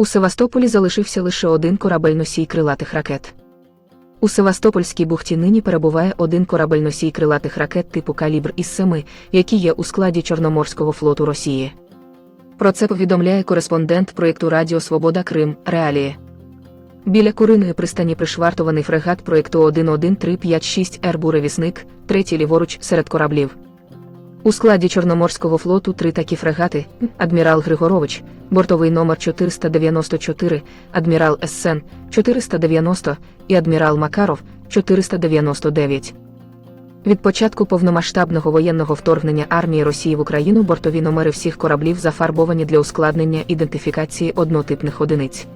У Севастополі залишився лише один корабель-носій крилатих ракет. У Севастопольській бухті нині перебуває один корабель-носій крилатих ракет типу калібр із семи, які є у складі Чорноморського флоту Росії. Про це повідомляє кореспондент проєкту Радіо Свобода Крим Реалії. Біля куриної пристані пришвартований фрегат проєкту 11356 Р Буревісник, третій ліворуч серед кораблів. У складі Чорноморського флоту три такі фрегати: Адмірал Григорович, бортовий номер 494, Адмірал Ессен 490 і Адмірал Макаров 499. Від початку повномасштабного воєнного вторгнення армії Росії в Україну бортові номери всіх кораблів зафарбовані для ускладнення ідентифікації однотипних одиниць.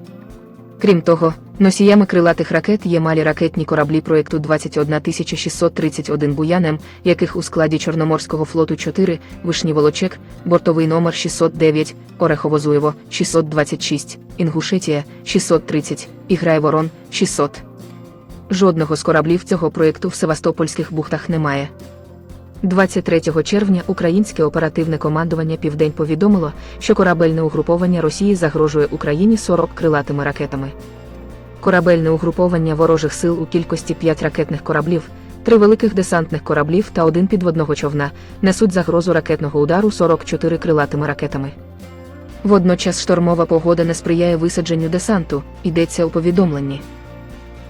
Крім того, носіями крилатих ракет є малі ракетні кораблі проєкту 21631 Буянем, яких у складі Чорноморського флоту 4, Вишній Волочек, бортовий номер 609, Орехово-Зуєво 626, Інгушетія 630, Іграй Ворон 600. Жодного з кораблів цього проєкту в Севастопольських бухтах немає. 23 червня українське оперативне командування Південь повідомило, що корабельне угруповання Росії загрожує Україні 40 крилатими ракетами. Корабельне угруповання ворожих сил у кількості 5 ракетних кораблів, 3 великих десантних кораблів та один підводного човна несуть загрозу ракетного удару 44 крилатими ракетами. Водночас штормова погода не сприяє висадженню десанту, йдеться у повідомленні.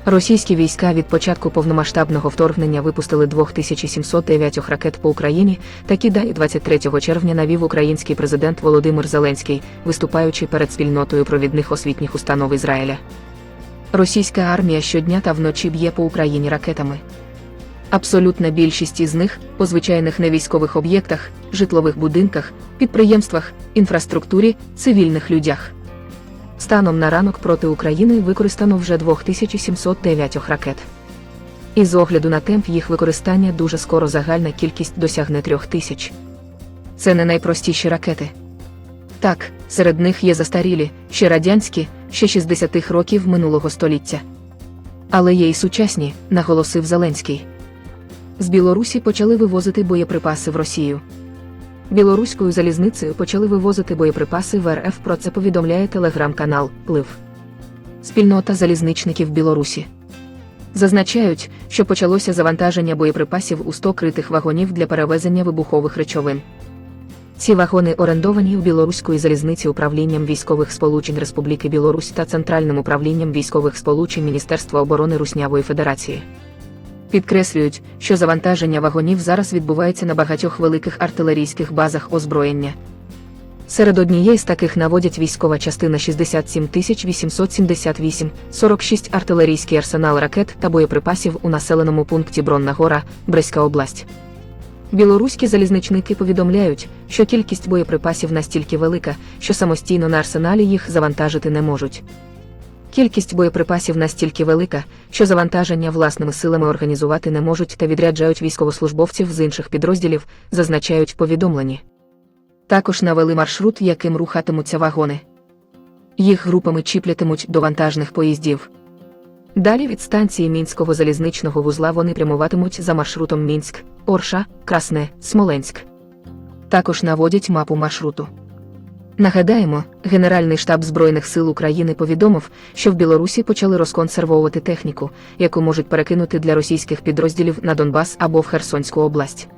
Російські війська від початку повномасштабного вторгнення випустили 2709 ракет по Україні. Такі дані 23 червня навів український президент Володимир Зеленський, виступаючи перед спільнотою провідних освітніх установ Ізраїля. Російська армія щодня та вночі б'є по Україні ракетами. Абсолютна більшість із них по звичайних невійськових об'єктах, житлових будинках, підприємствах, інфраструктурі, цивільних людях. Станом на ранок проти України використано вже 2709 ракет. Із огляду на темп їх використання дуже скоро загальна кількість досягне 3000. Це не найпростіші ракети. Так, серед них є застарілі, ще радянські, ще 60-х років минулого століття. Але є й сучасні, наголосив Зеленський. З Білорусі почали вивозити боєприпаси в Росію. Білоруською залізницею почали вивозити боєприпаси в РФ. Про це повідомляє телеграм-канал Плив. Спільнота залізничників Білорусі. Зазначають, що почалося завантаження боєприпасів у 100 критих вагонів для перевезення вибухових речовин. Ці вагони орендовані у білоруської залізниці управлінням військових сполучень Республіки Білорусь та Центральним управлінням військових сполучень Міністерства оборони Руснявої Федерації. Підкреслюють, що завантаження вагонів зараз відбувається на багатьох великих артилерійських базах озброєння. Серед однієї з таких наводять військова частина 67 878, 46 артилерійський арсенал ракет та боєприпасів у населеному пункті Бронна Гора, Бреська область. Білоруські залізничники повідомляють, що кількість боєприпасів настільки велика, що самостійно на арсеналі їх завантажити не можуть. Кількість боєприпасів настільки велика, що завантаження власними силами організувати не можуть та відряджають військовослужбовців з інших підрозділів, зазначають в повідомленні. Також навели маршрут, яким рухатимуться вагони. Їх групами чіплятимуть до вантажних поїздів. Далі від станції Мінського залізничного вузла вони прямуватимуть за маршрутом Мінськ, Орша, Красне, Смоленськ. Також наводять мапу маршруту. Нагадаємо, Генеральний штаб Збройних сил України повідомив, що в Білорусі почали розконсервовувати техніку, яку можуть перекинути для російських підрозділів на Донбас або в Херсонську область.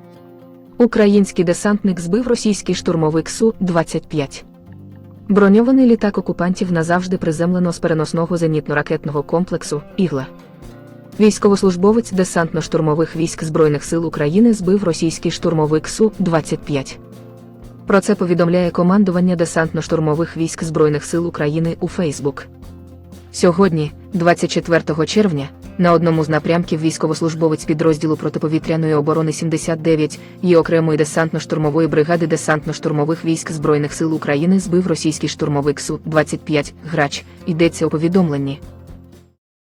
Український десантник збив російський штурмовик Су-25. Броньований літак окупантів назавжди приземлено з переносного зенітно-ракетного комплексу Ігла. Військовослужбовець десантно-штурмових військ Збройних сил України збив російський штурмовик Су-25. Про це повідомляє командування десантно-штурмових військ Збройних сил України у Фейсбук. Сьогодні, 24 червня, на одному з напрямків військовослужбовець підрозділу протиповітряної оборони 79 і окремої десантно-штурмової бригади десантно-штурмових військ Збройних сил України збив російський штурмовик Су-25 грач. Йдеться у повідомленні.